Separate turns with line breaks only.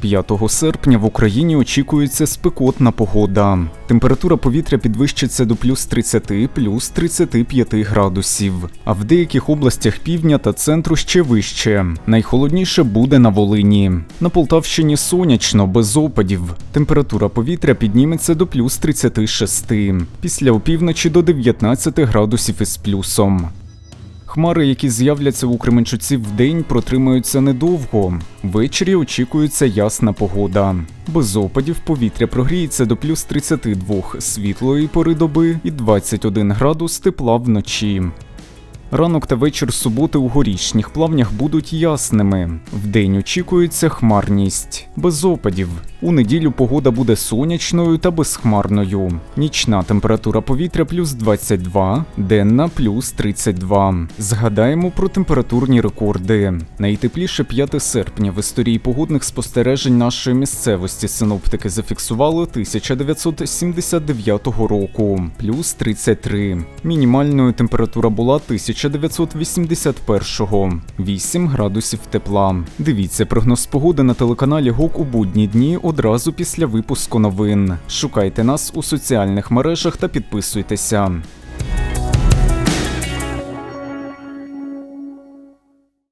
5 серпня в Україні очікується спекотна погода. Температура повітря підвищиться до плюс 30, плюс 35 градусів, а в деяких областях півдня та центру ще вище. Найхолодніше буде на Волині. На Полтавщині сонячно, без опадів. Температура повітря підніметься до плюс 36, після опівночі до 19 градусів із плюсом. Хмари, які з'являться у Кременчуці вдень, протримаються недовго. Ввечері очікується ясна погода. Без опадів повітря прогріється до плюс 32 світлої пори доби і 21 градус тепла вночі. Ранок та вечір суботи у горішніх плавнях будуть ясними. Вдень очікується хмарність, без опадів. У неділю погода буде сонячною та безхмарною. Нічна температура повітря плюс 22, денна плюс 32. Згадаємо про температурні рекорди. Найтепліше 5 серпня в історії погодних спостережень нашої місцевості синоптики зафіксували 1979 року, плюс 33. Мінімальною температура була 1981, 8 градусів тепла. Дивіться прогноз погоди на телеканалі ГОК у будні дні одразу після випуску новин. Шукайте нас у соціальних мережах та підписуйтеся.